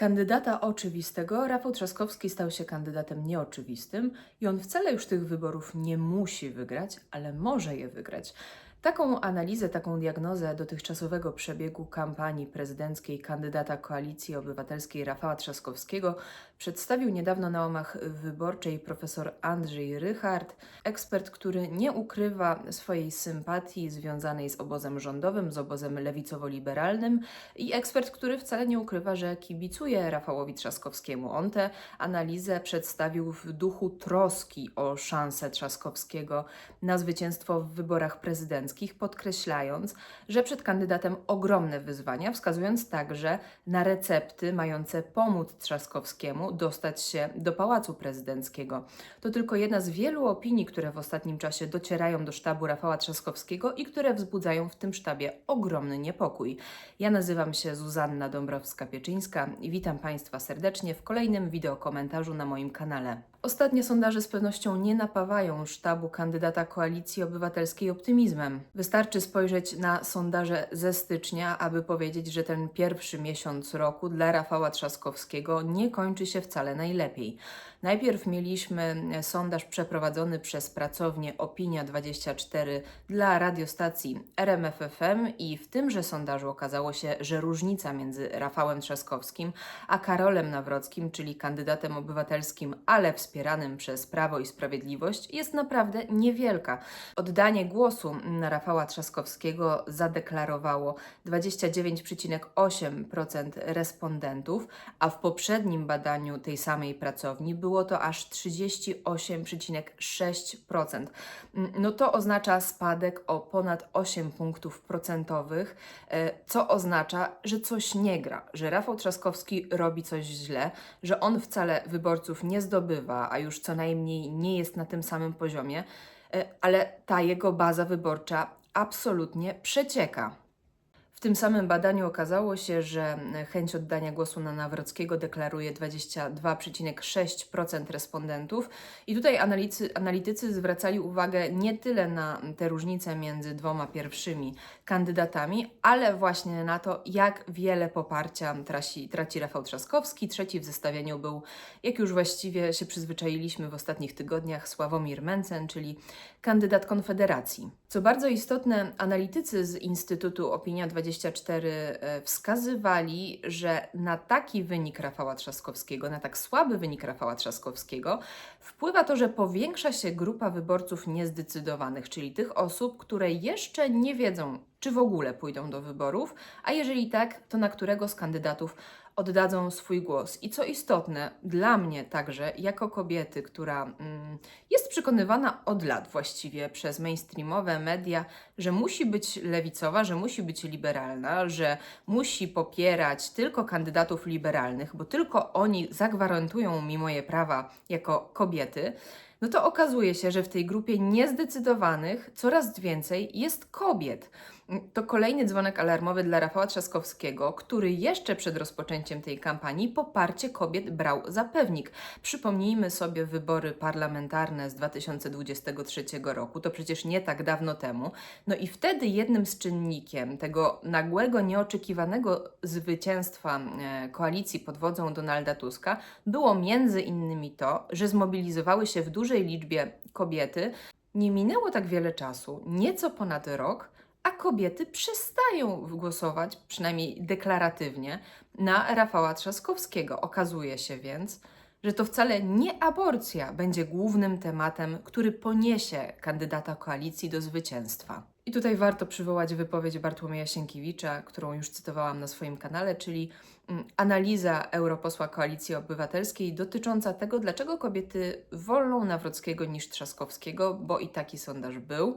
kandydata oczywistego Rafał Trzaskowski stał się kandydatem nieoczywistym i on wcale już tych wyborów nie musi wygrać, ale może je wygrać. Taką analizę, taką diagnozę dotychczasowego przebiegu kampanii prezydenckiej kandydata Koalicji Obywatelskiej Rafała Trzaskowskiego przedstawił niedawno na łamach wyborczej profesor Andrzej Rychard, ekspert, który nie ukrywa swojej sympatii związanej z obozem rządowym, z obozem lewicowo-liberalnym i ekspert, który wcale nie ukrywa, że kibicuje Rafałowi Trzaskowskiemu. On tę analizę przedstawił w duchu troski o szansę Trzaskowskiego na zwycięstwo w wyborach prezydenckich, podkreślając, że przed kandydatem ogromne wyzwania, wskazując także na recepty mające pomóc Trzaskowskiemu dostać się do Pałacu Prezydenckiego. To tylko jedna z wielu opinii, które w ostatnim czasie docierają do sztabu Rafała Trzaskowskiego i które wzbudzają w tym sztabie ogromny niepokój. Ja nazywam się Zuzanna Dąbrowska-Pieczyńska i witam Państwa serdecznie w kolejnym wideokomentarzu na moim kanale. Ostatnie sondaże z pewnością nie napawają sztabu kandydata Koalicji Obywatelskiej optymizmem. Wystarczy spojrzeć na sondaże ze stycznia, aby powiedzieć, że ten pierwszy miesiąc roku dla Rafała Trzaskowskiego nie kończy się wcale najlepiej. Najpierw mieliśmy sondaż przeprowadzony przez pracownię Opinia24 dla radiostacji RMFFM i w tymże sondażu okazało się, że różnica między Rafałem Trzaskowskim a Karolem Nawrockim, czyli kandydatem obywatelskim, ale wspieranym przez Prawo i Sprawiedliwość, jest naprawdę niewielka. Oddanie głosu na Rafała Trzaskowskiego zadeklarowało 29,8% respondentów, a w poprzednim badaniu tej samej pracowni było to aż 38,6%. No to oznacza spadek o ponad 8 punktów procentowych, e, co oznacza, że coś nie gra, że Rafał Trzaskowski robi coś źle, że on wcale wyborców nie zdobywa, a już co najmniej nie jest na tym samym poziomie, e, ale ta jego baza wyborcza absolutnie przecieka. W tym samym badaniu okazało się, że chęć oddania głosu na Nawrockiego deklaruje 22,6% respondentów. I tutaj analicy, analitycy zwracali uwagę nie tyle na te różnice między dwoma pierwszymi kandydatami, ale właśnie na to, jak wiele poparcia traci, traci Rafał Trzaskowski. Trzeci w zestawieniu był, jak już właściwie się przyzwyczailiśmy w ostatnich tygodniach, Sławomir Mencen, czyli kandydat Konfederacji. Co bardzo istotne, analitycy z Instytutu Opinia 24 e, wskazywali, że na taki wynik Rafała Trzaskowskiego, na tak słaby wynik Rafała Trzaskowskiego, wpływa to, że powiększa się grupa wyborców niezdecydowanych, czyli tych osób, które jeszcze nie wiedzą, czy w ogóle pójdą do wyborów, a jeżeli tak, to na którego z kandydatów oddadzą swój głos. I co istotne, dla mnie także, jako kobiety, która mm, jest przekonywana od lat właściwie przez mainstreamowe media, że musi być lewicowa, że musi być liberalna, że musi popierać tylko kandydatów liberalnych, bo tylko oni zagwarantują mi moje prawa jako kobiety no to okazuje się, że w tej grupie niezdecydowanych coraz więcej jest kobiet. To kolejny dzwonek alarmowy dla Rafała Trzaskowskiego, który jeszcze przed rozpoczęciem tej kampanii poparcie kobiet brał za pewnik. Przypomnijmy sobie wybory parlamentarne z 2023 roku, to przecież nie tak dawno temu. No i wtedy jednym z czynnikiem tego nagłego, nieoczekiwanego zwycięstwa e, koalicji pod wodzą Donalda Tuska było między innymi to, że zmobilizowały się w dużej liczbie kobiety. Nie minęło tak wiele czasu, nieco ponad rok, a kobiety przestają głosować, przynajmniej deklaratywnie, na Rafała Trzaskowskiego. Okazuje się więc, że to wcale nie aborcja będzie głównym tematem, który poniesie kandydata koalicji do zwycięstwa. I tutaj warto przywołać wypowiedź Bartłomieja Sienkiewicza, którą już cytowałam na swoim kanale, czyli mm, analiza europosła Koalicji Obywatelskiej dotycząca tego, dlaczego kobiety wolą Nawrockiego niż Trzaskowskiego, bo i taki sondaż był.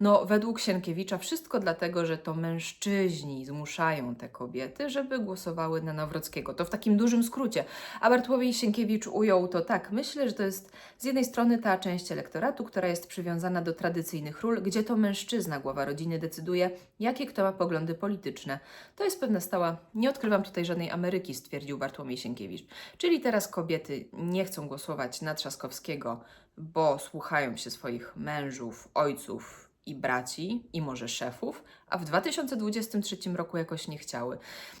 No, według Sienkiewicza wszystko dlatego, że to mężczyźni zmuszają te kobiety, żeby głosowały na Nawrockiego. To w takim dużym skrócie. A Bartłomiej Sienkiewicz ujął to tak. Myślę, że to jest z jednej strony ta część elektoratu, która jest przywiązana do tradycyjnych ról, gdzie to mężczyzna, głowa rodziny decyduje, jakie kto ma poglądy polityczne. To jest pewna stała, nie odkrywam tutaj żadnej Ameryki, stwierdził Bartłomiej Sienkiewicz. Czyli teraz kobiety nie chcą głosować na Trzaskowskiego, bo słuchają się swoich mężów, ojców, i braci, i może szefów, a w 2023 roku jakoś nie chciały.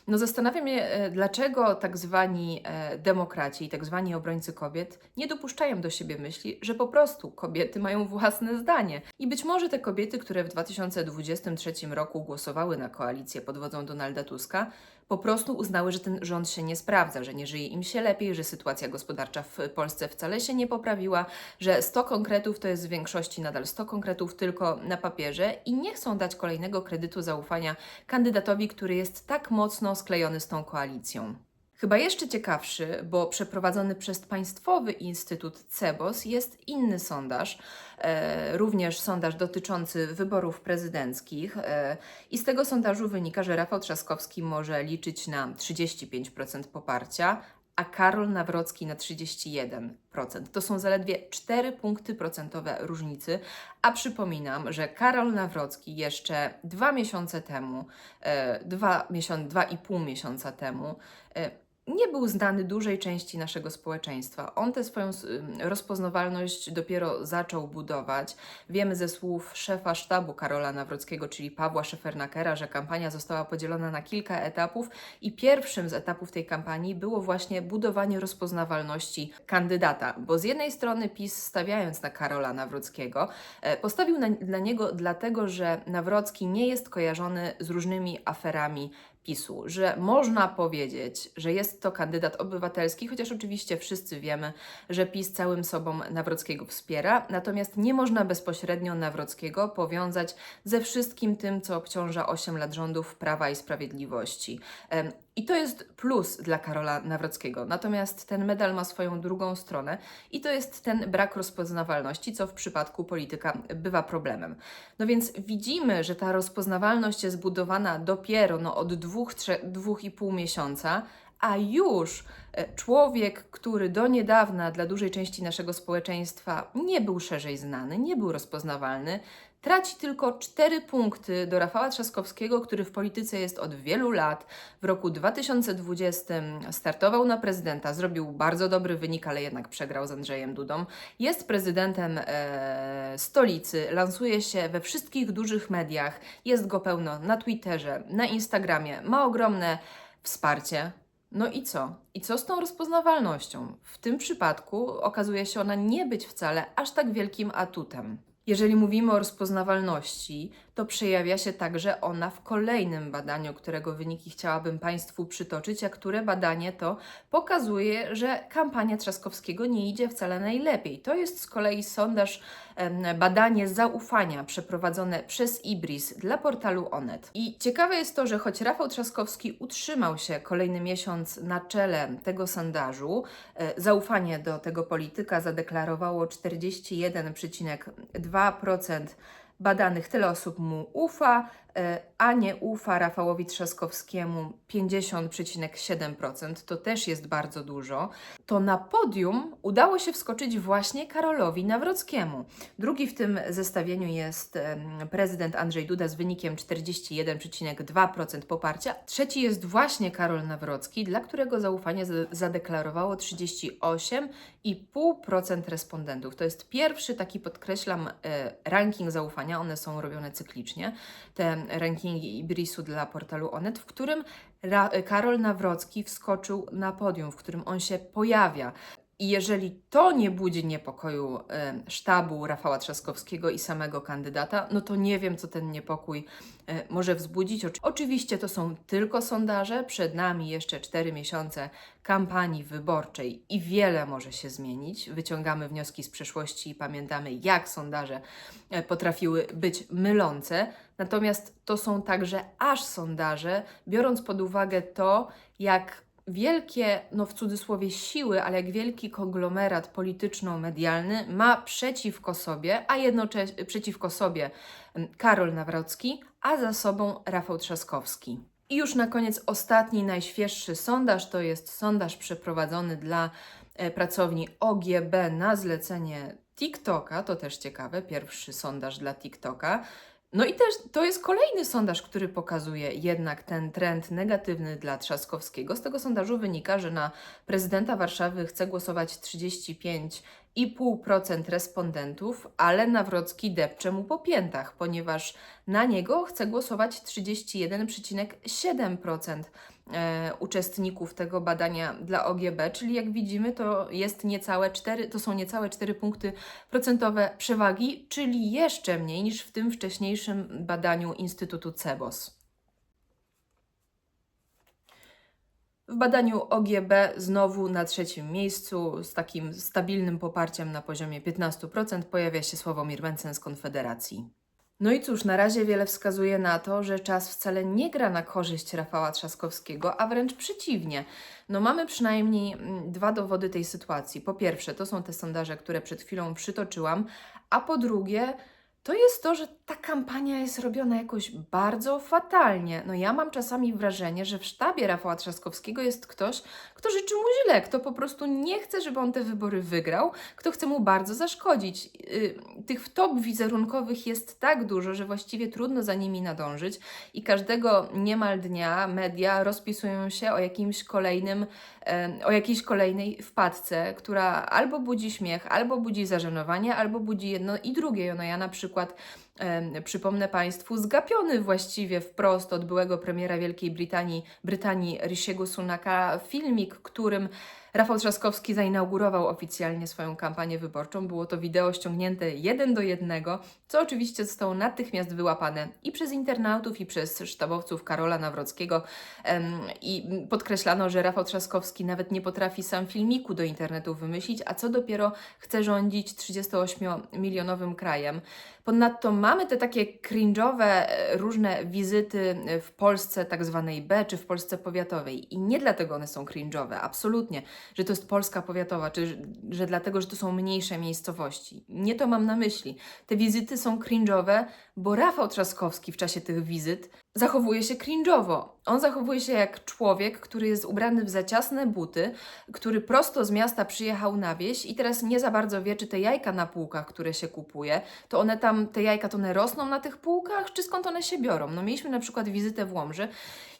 No zastanawiam się, e, dlaczego tak zwani e, demokraci i tak zwani obrońcy kobiet nie dopuszczają do siebie myśli, że po prostu kobiety mają własne zdanie. I być może te kobiety, które w 2023 roku głosowały na koalicję pod wodzą Donalda Tuska, po prostu uznały, że ten rząd się nie sprawdza, że nie żyje im się lepiej, że sytuacja gospodarcza w Polsce wcale się nie poprawiła, że 100 konkretów to jest w większości nadal 100 konkretów tylko na papierze i nie chcą dać kolejnego kredytu zaufania kandydatowi, który jest tak mocno sklejony z tą koalicją. Chyba jeszcze ciekawszy, bo przeprowadzony przez Państwowy Instytut CEBOS jest inny sondaż, e, również sondaż dotyczący wyborów prezydenckich. E, I z tego sondażu wynika, że Rafał Trzaskowski może liczyć na 35% poparcia, a Karol Nawrocki na 31%. To są zaledwie 4 punkty procentowe różnicy, a przypominam, że Karol Nawrocki jeszcze dwa miesiące temu, e, dwa, miesiąc, dwa i pół miesiąca temu, e, nie był znany dużej części naszego społeczeństwa. On tę swoją rozpoznawalność dopiero zaczął budować. Wiemy ze słów szefa sztabu Karola Nawrockiego, czyli Pawła Szefernakera, że kampania została podzielona na kilka etapów i pierwszym z etapów tej kampanii było właśnie budowanie rozpoznawalności kandydata, bo z jednej strony PiS stawiając na Karola Nawrockiego, e, postawił na, na niego dlatego, że Nawrocki nie jest kojarzony z różnymi aferami PiSu, że można powiedzieć, że jest to kandydat obywatelski, chociaż oczywiście wszyscy wiemy, że PiS całym sobą Nawrockiego wspiera, natomiast nie można bezpośrednio Nawrockiego powiązać ze wszystkim tym, co obciąża 8 lat rządów Prawa i Sprawiedliwości. I to jest plus dla Karola Nawrockiego. Natomiast ten medal ma swoją drugą stronę i to jest ten brak rozpoznawalności, co w przypadku polityka bywa problemem. No więc widzimy, że ta rozpoznawalność jest budowana dopiero no, od dwóch, trzech, dwóch i pół miesiąca, a już e, człowiek, który do niedawna dla dużej części naszego społeczeństwa nie był szerzej znany, nie był rozpoznawalny, traci tylko 4 punkty do Rafała Trzaskowskiego, który w polityce jest od wielu lat. W roku 2020 startował na prezydenta, zrobił bardzo dobry wynik, ale jednak przegrał z Andrzejem Dudą. Jest prezydentem e, stolicy, lansuje się we wszystkich dużych mediach, jest go pełno na Twitterze, na Instagramie, ma ogromne wsparcie. No i co? I co z tą rozpoznawalnością? W tym przypadku okazuje się ona nie być wcale aż tak wielkim atutem. Jeżeli mówimy o rozpoznawalności, to przejawia się także ona w kolejnym badaniu, którego wyniki chciałabym Państwu przytoczyć, a które badanie to pokazuje, że kampania Trzaskowskiego nie idzie wcale najlepiej. To jest z kolei sondaż, badanie zaufania przeprowadzone przez Ibris dla portalu Onet. I ciekawe jest to, że choć Rafał Trzaskowski utrzymał się kolejny miesiąc na czele tego sondażu, e, zaufanie do tego polityka zadeklarowało 41,2% badanych tyle osób mu ufa, a nie ufa Rafałowi Trzaskowskiemu 50,7%, to też jest bardzo dużo, to na podium udało się wskoczyć właśnie Karolowi Nawrockiemu. Drugi w tym zestawieniu jest prezydent Andrzej Duda z wynikiem 41,2% poparcia. Trzeci jest właśnie Karol Nawrocki, dla którego zaufanie zadeklarowało 38,5% respondentów. To jest pierwszy taki, podkreślam, e, ranking zaufania, one są robione cyklicznie, rankingi Ibrisu dla portalu Onet, w którym Ra Karol Nawrocki wskoczył na podium, w którym on się pojawia. I jeżeli to nie budzi niepokoju y, sztabu Rafała Trzaskowskiego i samego kandydata, no to nie wiem, co ten niepokój y, może wzbudzić. Oczywiście to są tylko sondaże, przed nami jeszcze cztery miesiące kampanii wyborczej i wiele może się zmienić. Wyciągamy wnioski z przeszłości i pamiętamy, jak sondaże y, potrafiły być mylące. Natomiast to są także aż sondaże, biorąc pod uwagę to, jak wielkie, no w cudzysłowie siły, ale jak wielki konglomerat polityczno-medialny ma przeciwko sobie, a jednocześnie przeciwko sobie Karol Nawrocki, a za sobą Rafał Trzaskowski. I już na koniec ostatni, najświeższy sondaż to jest sondaż przeprowadzony dla e, pracowni OGB na zlecenie TikToka. To też ciekawe, pierwszy sondaż dla TikToka. No i też to jest kolejny sondaż, który pokazuje jednak ten trend negatywny dla Trzaskowskiego. Z tego sondażu wynika, że na prezydenta Warszawy chce głosować 35,5% respondentów, ale Nawrocki depcze mu po piętach, ponieważ na niego chce głosować 31,7% e, uczestników tego badania dla OGB, czyli jak widzimy, to jest niecałe 4, to są niecałe 4 punkty procentowe przewagi, czyli jeszcze mniej niż w tym wcześniejszym badaniu Instytutu CEBOS. W badaniu OGB znowu na trzecim miejscu z takim stabilnym poparciem na poziomie 15% pojawia się Sławomir Mencen z Konfederacji. No i cóż, na razie wiele wskazuje na to, że czas wcale nie gra na korzyść Rafała Trzaskowskiego, a wręcz przeciwnie. No mamy przynajmniej mm, dwa dowody tej sytuacji. Po pierwsze, to są te sondaże, które przed chwilą przytoczyłam, a po drugie, to jest to, że ta kampania jest robiona jakoś bardzo fatalnie. No ja mam czasami wrażenie, że w sztabie Rafała Trzaskowskiego jest ktoś, kto życzy mu źle, kto po prostu nie chce, żeby on te wybory wygrał, kto chce mu bardzo zaszkodzić. Yy, tych top wizerunkowych jest tak dużo, że właściwie trudno za nimi nadążyć i każdego niemal dnia media rozpisują się o jakimś kolejnym, o jakiejś kolejnej wpadce, która albo budzi śmiech, albo budzi zażenowanie, albo budzi jedno i drugie. No ja na przykład przypomnę Państwu, zgapiony właściwie wprost od byłego premiera Wielkiej Brytanii, Brytanii Rishiego Sunaka, filmik, którym Rafał Trzaskowski zainaugurował oficjalnie swoją kampanię wyborczą. Było to wideo ściągnięte jeden do jednego, co oczywiście zostało natychmiast wyłapane i przez internautów, i przez sztabowców Karola Nawrockiego. I podkreślano, że Rafał Trzaskowski nawet nie potrafi sam filmiku do internetu wymyślić, a co dopiero chce rządzić 38-milionowym krajem. Ponadto mamy te takie cringe'owe e, różne wizyty w Polsce tak zwanej B, czy w Polsce powiatowej. I nie dlatego one są cringe'owe, absolutnie że to jest Polska powiatowa, czy że dlatego, że to są mniejsze miejscowości. Nie to mam na myśli. Te wizyty są cringe'owe, bo Rafał Trzaskowski w czasie tych wizyt zachowuje się cringe'owo. On zachowuje się jak człowiek, który jest ubrany w za ciasne buty, który prosto z miasta przyjechał na wieś i teraz nie za bardzo wie, czy te jajka na półkach, które się kupuje, to one tam, te jajka, to one rosną na tych półkach, czy skąd one się biorą? No mieliśmy na przykład wizytę w Łomży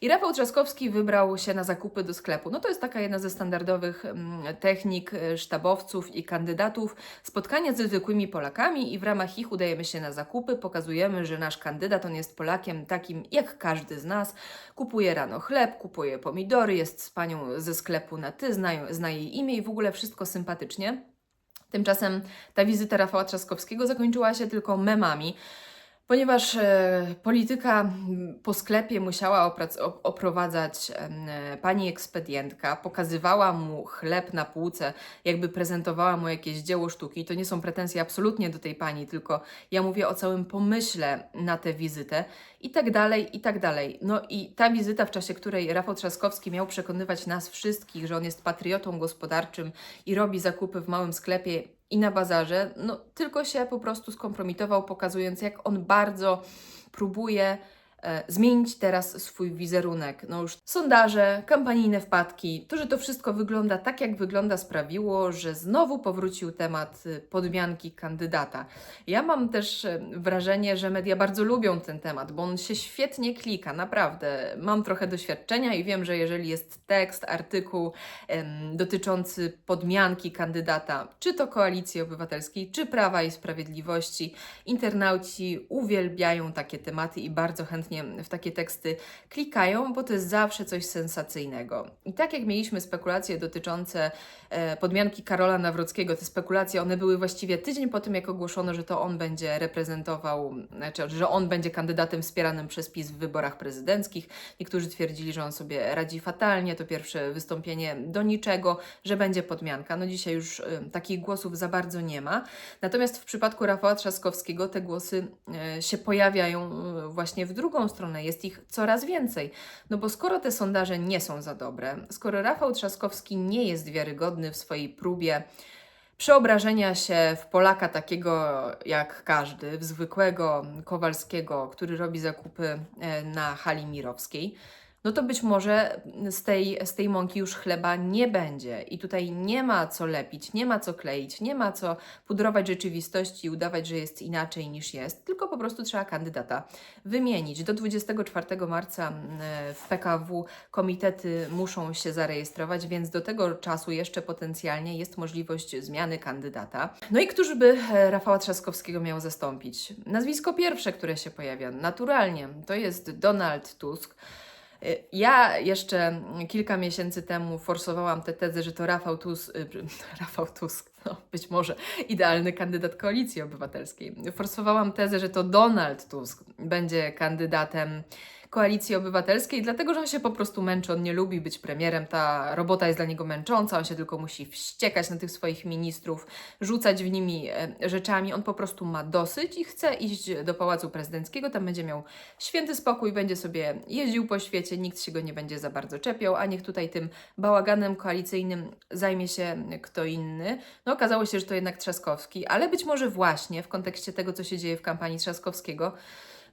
i Rafał Trzaskowski wybrał się na zakupy do sklepu. No to jest taka jedna ze standardowych mm, technik e, sztabowców i kandydatów. Spotkania ze zwykłymi Polakami i w ramach ich udajemy się na zakupy, pokazujemy, że nasz kandydat, on jest Polakiem takim jak każdy z nas, kupuje rano chleb, kupuje pomidory, jest z panią ze sklepu na ty, zna, zna jej imię i w ogóle wszystko sympatycznie. Tymczasem ta wizyta Rafała Trzaskowskiego zakończyła się tylko memami ponieważ e, polityka po sklepie musiała oprowadzać pani ekspedientka, pokazywała mu chleb na półce, jakby prezentowała mu jakieś dzieło sztuki. To nie są pretensje absolutnie do tej pani, tylko ja mówię o całym pomyśle na tę wizytę i tak dalej, i tak dalej. No i ta wizyta, w czasie której Rafał Trzaskowski miał przekonywać nas wszystkich, że on jest patriotą gospodarczym i robi zakupy w małym sklepie i na bazarze, no tylko się po prostu skompromitował, pokazując, jak on bardzo próbuje zmienić teraz swój wizerunek. No już sondaże, kampanijne wpadki, to, że to wszystko wygląda tak, jak wygląda, sprawiło, że znowu powrócił temat y, podmianki kandydata. Ja mam też e, wrażenie, że media bardzo lubią ten temat, bo on się świetnie klika, naprawdę. Mam trochę doświadczenia i wiem, że jeżeli jest tekst, artykuł em, dotyczący podmianki kandydata, czy to Koalicji Obywatelskiej, czy Prawa i Sprawiedliwości, internauci uwielbiają takie tematy i bardzo chętnie chętnie w takie teksty klikają, bo to jest zawsze coś sensacyjnego. I tak jak mieliśmy spekulacje dotyczące podmianki Karola Nawrockiego, te spekulacje, one były właściwie tydzień po tym, jak ogłoszono, że to on będzie reprezentował, znaczy, że on będzie kandydatem wspieranym przez PiS w wyborach prezydenckich. Niektórzy twierdzili, że on sobie radzi fatalnie, to pierwsze wystąpienie do niczego, że będzie podmianka. No dzisiaj już y, takich głosów za bardzo nie ma. Natomiast w przypadku Rafała Trzaskowskiego te głosy y, się pojawiają właśnie w drugą stronę jest ich coraz więcej. No bo skoro te sondaże nie są za dobre, skoro Rafał Trzaskowski nie jest wiarygodny w swojej próbie przeobrażenia się w Polaka takiego jak każdy, w zwykłego Kowalskiego, który robi zakupy e, na hali mirowskiej, no to być może z tej, z tej mąki już chleba nie będzie. I tutaj nie ma co lepić, nie ma co kleić, nie ma co pudrować rzeczywistości i udawać, że jest inaczej niż jest, tylko po prostu trzeba kandydata wymienić. Do 24 marca mm, w PKW komitety muszą się zarejestrować, więc do tego czasu jeszcze potencjalnie jest możliwość zmiany kandydata. No i któż by e, Rafała Trzaskowskiego miał zastąpić? Nazwisko pierwsze, które się pojawia, naturalnie, to jest Donald Tusk. Y, Ja jeszcze kilka miesięcy temu forsowałam tę tezę, że to Rafał Tusk, Rafał Tusk, no być może idealny kandydat koalicji obywatelskiej. Forsowałam tezę, że to Donald Tusk będzie kandydatem koalicji obywatelskiej, dlatego że on się po prostu męczy, on nie lubi być premierem, ta robota jest dla niego męcząca, on się tylko musi wściekać na tych swoich ministrów, rzucać w nimi e, rzeczami, on po prostu ma dosyć i chce iść do Pałacu Prezydenckiego, tam będzie miał święty spokój, będzie sobie jeździł po świecie, nikt się go nie będzie za bardzo czepiał, a niech tutaj tym bałaganem koalicyjnym zajmie się kto inny. No okazało się, że to jednak Trzaskowski, ale być może właśnie w kontekście tego, co się dzieje w kampanii Trzaskowskiego,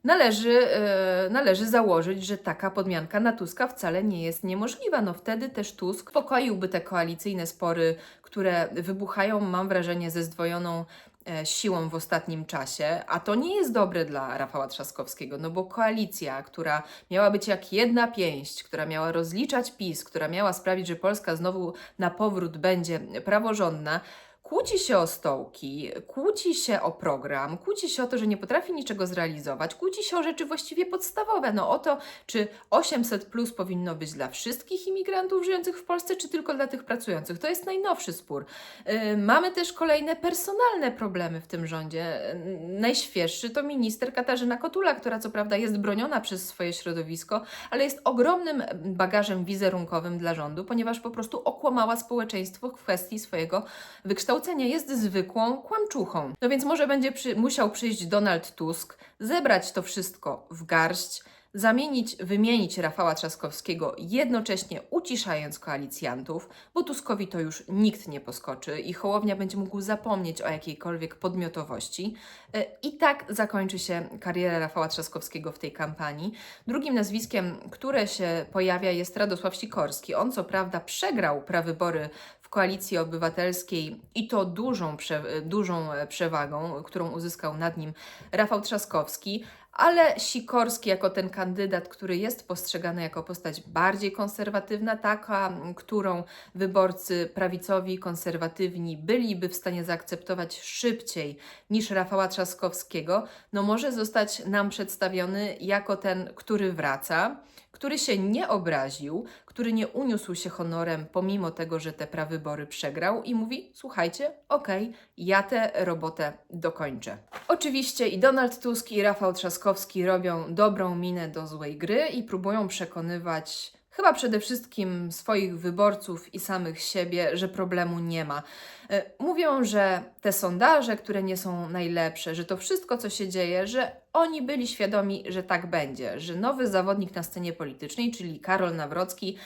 należy, e, należy założyć, że taka podmianka na Tuska wcale nie jest niemożliwa. No wtedy też Tusk pokoiłby te koalicyjne spory, które wybuchają, mam wrażenie, ze zdwojoną e, siłą w ostatnim czasie, a to nie jest dobre dla Rafała Trzaskowskiego, no bo koalicja, która miała być jak jedna pięść, która miała rozliczać PiS, która miała sprawić, że Polska znowu na powrót będzie praworządna, kłóci się o stołki, kłóci się o program, kłóci się o to, że nie potrafi niczego zrealizować, kłóci się o rzeczy właściwie podstawowe, no o to, czy 800 plus powinno być dla wszystkich imigrantów żyjących w Polsce, czy tylko dla tych pracujących. To jest najnowszy spór. Yy, mamy też kolejne personalne problemy w tym rządzie. Yy, najświeższy to minister Katarzyna Kotula, która co prawda jest broniona przez swoje środowisko, ale jest ogromnym bagażem wizerunkowym dla rządu, ponieważ po prostu okłamała społeczeństwo w kwestii swojego wykształcenia jest zwykłą kłamczuchą. No więc może będzie przy, musiał przyjść Donald Tusk, zebrać to wszystko w garść, zamienić, wymienić Rafała Trzaskowskiego, jednocześnie uciszając koalicjantów, bo Tuskowi to już nikt nie poskoczy i Hołownia będzie mógł zapomnieć o jakiejkolwiek podmiotowości. E, I tak zakończy się kariera Rafała Trzaskowskiego w tej kampanii. Drugim nazwiskiem, które się pojawia jest Radosław Sikorski. On co prawda przegrał prawybory w koalicji obywatelskiej i to dużą, prze, dużą przewagą, którą uzyskał nad nim Rafał Trzaskowski, ale Sikorski jako ten kandydat, który jest postrzegany jako postać bardziej konserwatywna, taka, którą wyborcy prawicowi, konserwatywni byliby w stanie zaakceptować szybciej niż Rafała Trzaskowskiego, no może zostać nam przedstawiony jako ten, który wraca, który się nie obraził, który nie uniósł się honorem, pomimo tego, że te prawybory przegrał i mówi: Słuchajcie, okej, ja tę robotę dokończę. Oczywiście i Donald Tusk, i Rafał Trzaskowski robią dobrą minę do złej gry i próbują przekonywać chyba przede wszystkim swoich wyborców i samych siebie, że problemu nie ma. E, Mówią, że te sondaże, które nie są najlepsze, że to wszystko, co się dzieje, że oni byli świadomi, że tak będzie, że nowy zawodnik na scenie politycznej, czyli Karol Nawrocki,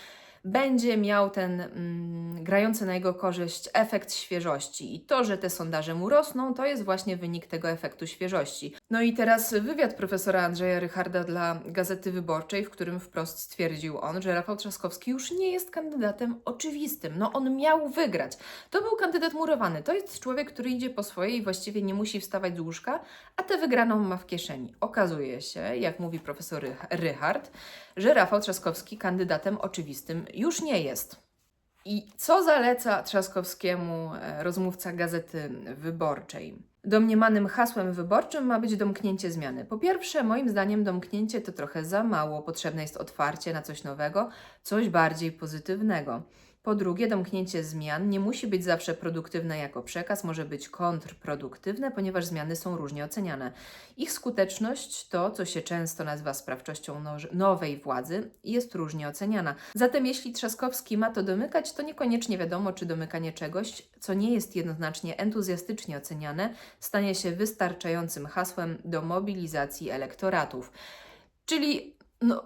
będzie miał ten mm, grający na jego korzyść efekt świeżości. I to, że te sondaże mu rosną, to jest właśnie wynik tego efektu świeżości. No i teraz wywiad profesora Andrzeja Rycharda dla Gazety Wyborczej, w którym wprost stwierdził on, że Rafał Trzaskowski już nie jest kandydatem oczywistym. No on miał wygrać. To był kandydat murowany. To jest człowiek, który idzie po swojej i właściwie nie musi wstawać z łóżka, a tę wygraną ma w kieszeni. Okazuje się, jak mówi profesor Rych- Rychard, że Rafał Trzaskowski kandydatem oczywistym już nie jest. I co zaleca Trzaskowskiemu e, rozmówca Gazety Wyborczej? Domniemanym hasłem wyborczym ma być domknięcie zmiany. Po pierwsze, moim zdaniem domknięcie to trochę za mało, potrzebne jest otwarcie na coś nowego, coś bardziej pozytywnego. Po drugie, domknięcie zmian nie musi być zawsze produktywne jako przekaz, może być kontrproduktywne, ponieważ zmiany są różnie oceniane. Ich skuteczność, to co się często nazywa sprawczością nowej władzy, jest różnie oceniana. Zatem jeśli Trzaskowski ma to domykać, to niekoniecznie wiadomo, czy domykanie czegoś, co nie jest jednoznacznie entuzjastycznie oceniane, stanie się wystarczającym hasłem do mobilizacji elektoratów. Czyli No,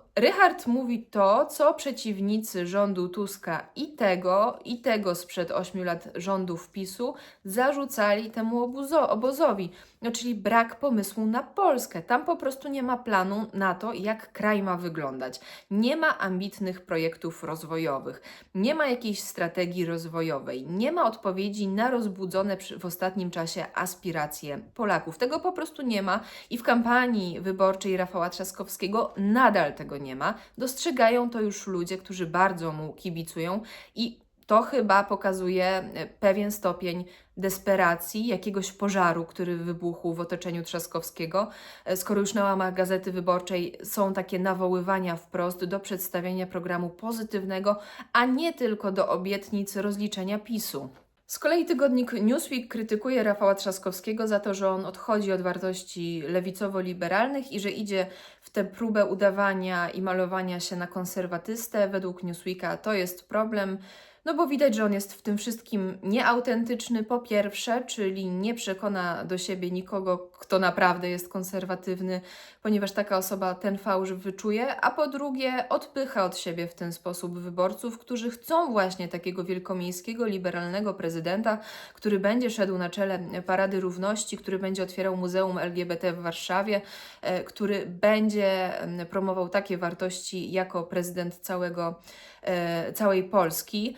mówi to, co przeciwnicy rządu Tuska i tego, i tego sprzed 8 lat rządów PiSu zarzucali temu obozowi, no, czyli brak pomysłu na Polskę. Tam po prostu nie ma planu na to, jak kraj ma wyglądać. Nie ma ambitnych projektów rozwojowych, nie ma jakiejś strategii rozwojowej, nie ma odpowiedzi na rozbudzone w ostatnim czasie aspiracje Polaków. Tego po prostu nie ma i w kampanii wyborczej Rafała Trzaskowskiego nadal tego nie ma. Dostrzegają to już ludzie, którzy bardzo mu kibicują i to chyba pokazuje e, pewien stopień desperacji, jakiegoś pożaru, który wybuchł w otoczeniu Trzaskowskiego. E, Skoro już na łamach Gazety Wyborczej są takie nawoływania wprost do przedstawienia programu pozytywnego, a nie tylko do obietnic rozliczenia PiSu. Z kolei tygodnik Newsweek krytykuje Rafała Trzaskowskiego za to, że on odchodzi od wartości lewicowo-liberalnych i że idzie w tę próbę udawania i malowania się na konserwatystę. Według Newsweeka to jest problem, no bo widać, że on jest w tym wszystkim nieautentyczny, po pierwsze, czyli nie przekona do siebie nikogo, kto naprawdę jest konserwatywny, ponieważ taka osoba ten fałsz wyczuje, a po drugie odpycha od siebie w ten sposób wyborców, którzy chcą właśnie takiego wielkomiejskiego, liberalnego prezydenta, który będzie szedł na czele Parady Równości, który będzie otwierał Muzeum LGBT w Warszawie, e, który będzie promował takie wartości jako prezydent całego, e, całej Polski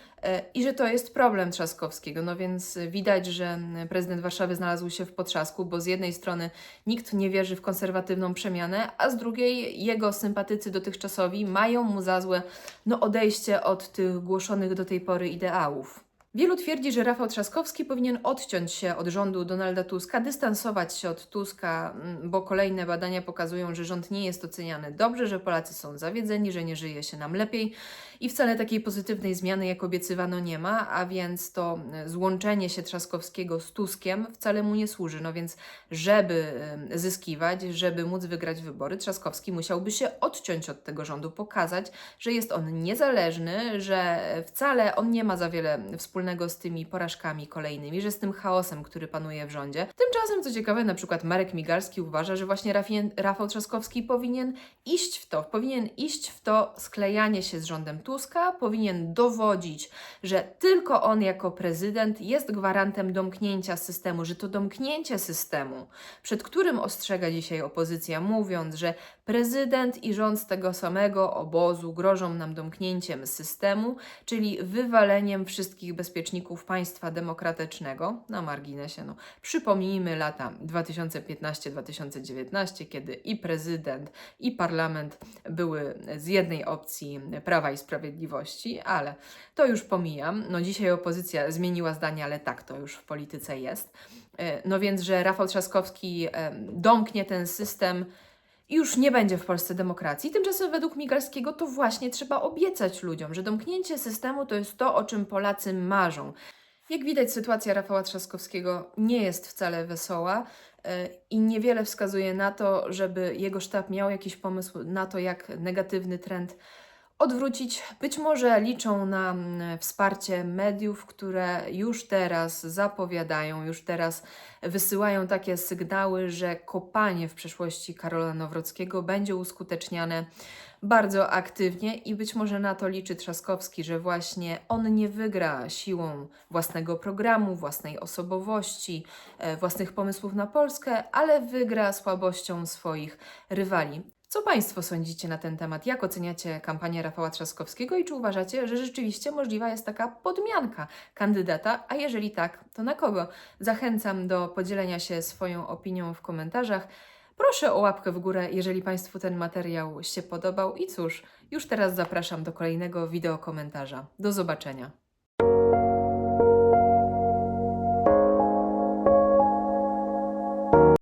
i że to jest problem Trzaskowskiego. No więc widać, że prezydent Warszawy znalazł się w potrzasku, bo z jednej strony nikt nie wierzy w konserwatywną przemianę, a z drugiej jego sympatycy dotychczasowi mają mu za złe no, odejście od tych głoszonych do tej pory ideałów. Wielu twierdzi, że Rafał Trzaskowski powinien odciąć się od rządu Donalda Tuska, dystansować się od Tuska, mm, bo kolejne badania pokazują, że rząd nie jest oceniany dobrze, że Polacy są zawiedzeni, że nie żyje się nam lepiej i wcale takiej pozytywnej zmiany, jak obiecywano, nie ma, a więc to e, złączenie się Trzaskowskiego z Tuskiem wcale mu nie służy. No więc, żeby e, zyskiwać, żeby móc wygrać wybory, Trzaskowski musiałby się odciąć od tego rządu, pokazać, że jest on niezależny, że wcale on nie ma za wiele wspólnego z tymi porażkami kolejnymi, że z tym chaosem, który panuje w rządzie. Tymczasem, co ciekawe, na przykład Marek Migalski uważa, że właśnie Rafał Trzaskowski powinien iść w to, powinien iść w to sklejanie się z rządem Tuska, powinien dowodzić, że tylko on jako prezydent jest gwarantem domknięcia systemu, że to domknięcie systemu, przed którym ostrzega dzisiaj opozycja, mówiąc, że prezydent i rząd z tego samego obozu grożą nam domknięciem systemu, czyli wywaleniem wszystkich bezpieczników państwa demokratycznego na marginesie. No, przypomnijmy lata 2015-2019, kiedy i prezydent, i parlament były z jednej opcji Prawa i Sprawiedliwości, ale to już pomijam. No, dzisiaj opozycja zmieniła zdanie, ale tak to już w polityce jest. E, No więc, że Rafał Trzaskowski domknie ten system, i już nie będzie w Polsce demokracji. Tymczasem według Migalskiego to właśnie trzeba obiecać ludziom, że domknięcie systemu to jest to, o czym Polacy marzą. Jak widać, sytuacja Rafała Trzaskowskiego nie jest wcale wesoła e, i niewiele wskazuje na to, żeby jego sztab miał jakiś pomysł na to, jak negatywny trend odwrócić. Być może liczą na mm, wsparcie mediów, które już teraz zapowiadają, już teraz wysyłają takie sygnały, że kopanie w przeszłości Karola Nowrockiego będzie uskuteczniane bardzo aktywnie i być może na to liczy Trzaskowski, że właśnie on nie wygra siłą własnego programu, własnej osobowości, e, własnych pomysłów na Polskę, ale wygra słabością swoich rywali. Co Państwo sądzicie na ten temat? Jak oceniacie kampanię Rafała Trzaskowskiego i czy uważacie, że rzeczywiście możliwa jest taka podmianka kandydata? A jeżeli tak, to na kogo? Zachęcam do podzielenia się swoją opinią w komentarzach. Proszę o łapkę w górę, jeżeli Państwu ten materiał się podobał. I cóż, już teraz zapraszam do kolejnego wideo komentarza. Do zobaczenia.